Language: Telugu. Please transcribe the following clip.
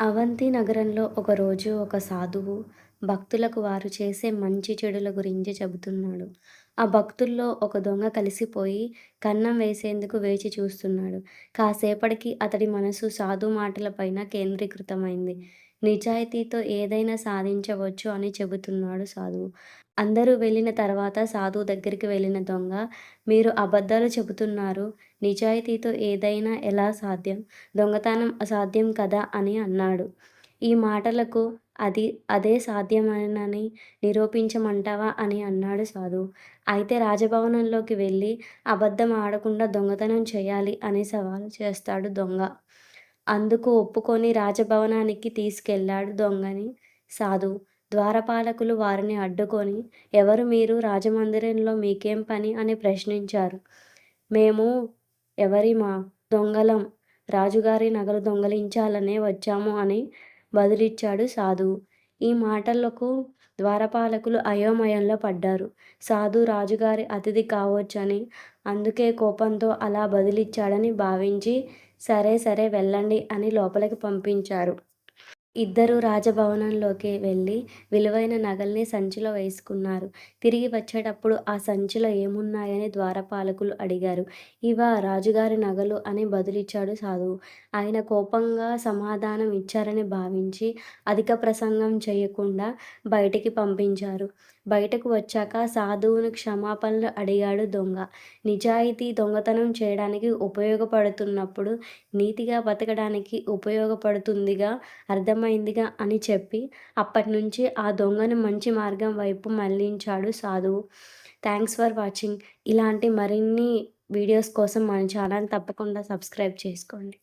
అవంతి నగరంలో ఒకరోజు ఒక సాధువు భక్తులకు వారు చేసే మంచి చెడుల గురించి చెబుతున్నాడు. ఆ భక్తుల్లో ఒక దొంగ కలిసిపోయి కన్నం వేసేందుకు వేచి చూస్తున్నాడు. కాసేపటికి అతడి మనసు సాధు మాటలపైన కేంద్రీకృతమైంది. నిజాయితీతో ఏదైనా సాధించవచ్చు అని చెబుతున్నాడు సాధువు. అందరూ వెళ్ళిన తర్వాత సాధువు దగ్గరికి వెళ్ళిన దొంగ మీరు అబద్ధాలు చెబుతున్నారు. నిజాయితీతో ఏదైనా ఎలా సాధ్యం? దొంగతనం అసాధ్యం కదా అని అన్నాడు. ఈ మాటలకు అది అదే సాధ్యమేనని నిరూపించమంటావా అని అన్నాడు సాధు అయితే రాజభవనంలోకి వెళ్ళి అబద్ధం ఆడకుండా దొంగతనం చేయాలి అని సవాలు చేస్తాడు దొంగ. అందుకు ఒప్పుకొని రాజభవనానికి తీసుకెళ్ళాడు దొంగని సాధు ద్వారపాలకులు వారిని అడ్డుకొని ఎవరు మీరు? రాజమందిరంలో మీకేం పని? అని ప్రశ్నించారు. మేము ఎవరి మా దొంగలం. రాజుగారి నగలు దొంగిలించాలనే వచ్చాము అని బదులిచ్చాడు సాధువు. ఈ మాటలకు ద్వారపాలకులు అయోమయంలో పడ్డారు. సాధు రాజుగారి అతిథి కావచ్చని, అందుకే కోపంతో అలా బదులిచ్చాడని భావించి సరే సరే వెళ్ళండి అని లోపలికి పంపించారు. ఇద్దరూ రాజభవనంలోకి వెళ్ళి విలువైన నగల్ని సంచిలో వేసుకున్నారు. తిరిగి వచ్చేటప్పుడు ఆ సంచిలో ఏమున్నాయని ద్వారపాలకులు అడిగారు. ఇవా రాజుగారి నగలు అని బదులిచ్చాడు సాధువు. ఆయన కోపంగా సమాధానం ఇచ్చారని భావించి అధిక ప్రసంగం చేయకుండా బయటికి పంపించారు. బయటకు వచ్చాక సాధువును క్షమాపణలు అడిగాడు దొంగ. నిజాయితీ దొంగతనం చేయడానికి ఉపయోగపడుతున్నప్పుడు నీతిగా బతకడానికి ఉపయోగపడుతుందిగా అర్థమైందిగా అని చెప్పి అప్పటి నుంచి ఆ దొంగను మంచి మార్గం వైపు మళ్ళించాడు సాధువు. Thanks for watching. ఇలాంటి మరిన్ని వీడియోస్ కోసం మన ఛానల్ తప్పకుండా సబ్స్క్రైబ్ చేసుకోండి.